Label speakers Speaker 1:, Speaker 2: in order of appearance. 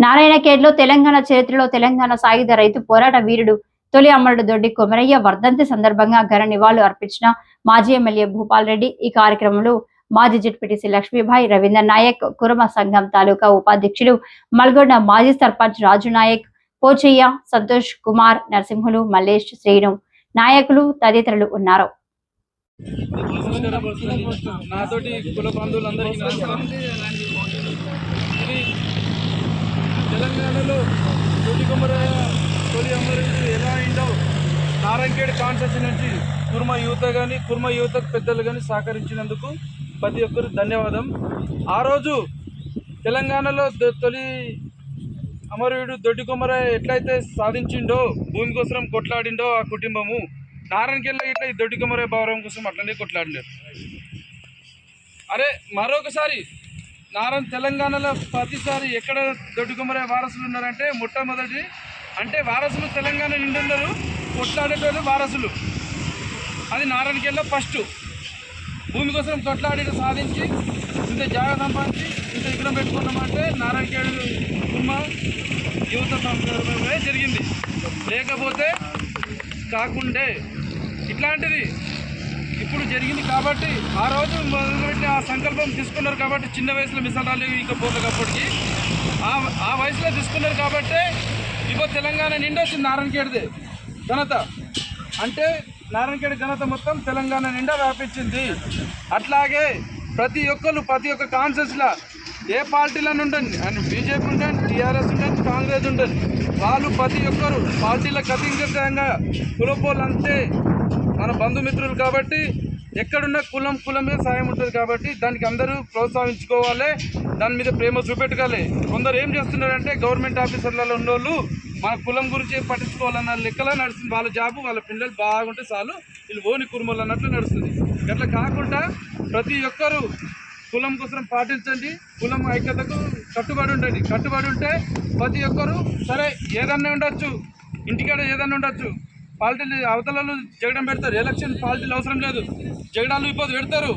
Speaker 1: నారాయణఖేడ్లో తెలంగాణ చరిత్రలో తెలంగాణ సాయుధ రైతు పోరాట వీరుడు తొలి అమరుడు దొడ్డి కొమరయ్య వర్ధంతి సందర్భంగా ఘన నివాళులు అర్పించిన మాజీ ఎమ్మెల్యే భూపాల్ రెడ్డి ఈ కార్యక్రమంలో మాజీ జడ్పీటీసీ లక్ష్మీభాయ్ రవీందర్ నాయక్ కురమ సంఘం తాలూకా ఉపాధ్యక్షులు మల్గొండ మాజీ సర్పంచ్ రాజు నాయక్ పోచయ్య సంతోష్ కుమార్ నరసింహులు మల్లేష్ శ్రీను నాయకులు తదితరులు ఉన్నారు.
Speaker 2: నాతోటి కుల బంధువులందరికీ నమస్కారం. తెలంగాణలో తొలి కొమరయ్య తొలి అమరుడు ఎలా అయిందో నారాయణఖేడ్ కాన్స్టిట్యూషన్ నుంచి కుర్మ యువత కానీ కుర్మ యువతకు పెద్దలు కానీ సహకరించినందుకు ప్రతి ఒక్కరు ధన్యవాదం. ఆ రోజు తెలంగాణలో తొలి అమరవీడు దొడ్డి కొమరయ్య ఎట్లయితే సాధించిండో భూమి కోసం కొట్లాడిండో ఆ కుటుంబము నారాయణకెళ్ళ ఇట్లా ఈ దొడ్డి కొమరయ్య భావరం కోసం అట్లనే కొట్లాడినారు. అరే మరొకసారి నారాయణ తెలంగాణలో ప్రతిసారి ఎక్కడ దొడ్డి కొమరయ్య వారసులు ఉన్నారంటే మొట్టమొదటి అంటే వారసులు తెలంగాణ నిండున్నారు కొట్లాడేటోళ్ళు వారసులు. అది నారాయణకెళ్ళ ఫస్ట్ భూమి కోసం కొట్లాడి సాధించి ఇంత జాగా సంపాదించి ఇంత విగ్రహం పెట్టుకున్నామంటే నారాయణఖేడ్ కుమ్మ యువత సందర్భమే జరిగింది. లేకపోతే కాకుండే. ఇట్లాంటిది ఇప్పుడు జరిగింది కాబట్టి ఆ రోజు మొదలుపెట్టి ఆ సంకల్పం తీసుకున్నారు కాబట్టి చిన్న వయసులో మిసలాలు ఇంకా పోతుంది అప్పటికి. ఆ ఆ వయసులో తీసుకున్నారు కాబట్టి ఇప్పుడు తెలంగాణ నిండా వచ్చింది నారాయణఖేడ్దే ఘనత. అంటే నారాయణఖేడ్ ఘనత మొత్తం తెలంగాణ నిండా వ్యాపించింది. అట్లాగే ప్రతి ఒక్కరు ప్రతి ఒక్క కాన్సెస్లో ఏ పార్టీలను ఉండండి. అని బీజేపీ ఉండండి టీఆర్ఎస్ ఉండండి కాంగ్రెస్ ఉండండి. వాళ్ళు ప్రతి ఒక్కరు పార్టీలకు అతీతంగా కులపోలు అంతే బంధుమిత్రులు కాబట్టి ఎక్కడున్న కులం కులమే సాయం ఉంటుంది కాబట్టి దానికి అందరూ ప్రోత్సహించుకోవాలి. దాని మీద ప్రేమ చూపెట్టుకోవాలి. కొందరు ఏం చేస్తున్నారంటే గవర్నమెంట్ ఆఫీసర్లలో ఉన్నోళ్ళు మన కులం గురించి పట్టించుకోవాలన్న లెక్కలో నడుస్తుంది. వాళ్ళ జాబు వాళ్ళ పిల్లలు బాగుంటే చాలు. వీళ్ళు ఓని కురుమలు అన్నట్లు నడుస్తుంది. అట్లా కాకుండా ప్రతి ఒక్కరూ కులం కోసం పాటించండి. కులం ఐక్యతకు కట్టుబడి ఉండండి. కట్టుబడి ఉంటే ప్రతి ఒక్కరు సరే ఏదన్నా ఉండొచ్చు. ఇంటికాడ ఏదన్నా ఉండొచ్చు. పార్టీలు అవతలలో జగడం పెడతారు. ఎలక్షన్ పాలిటీలు అవసరం లేదు. జగడాలు ఇప్పుడు పెడతారు.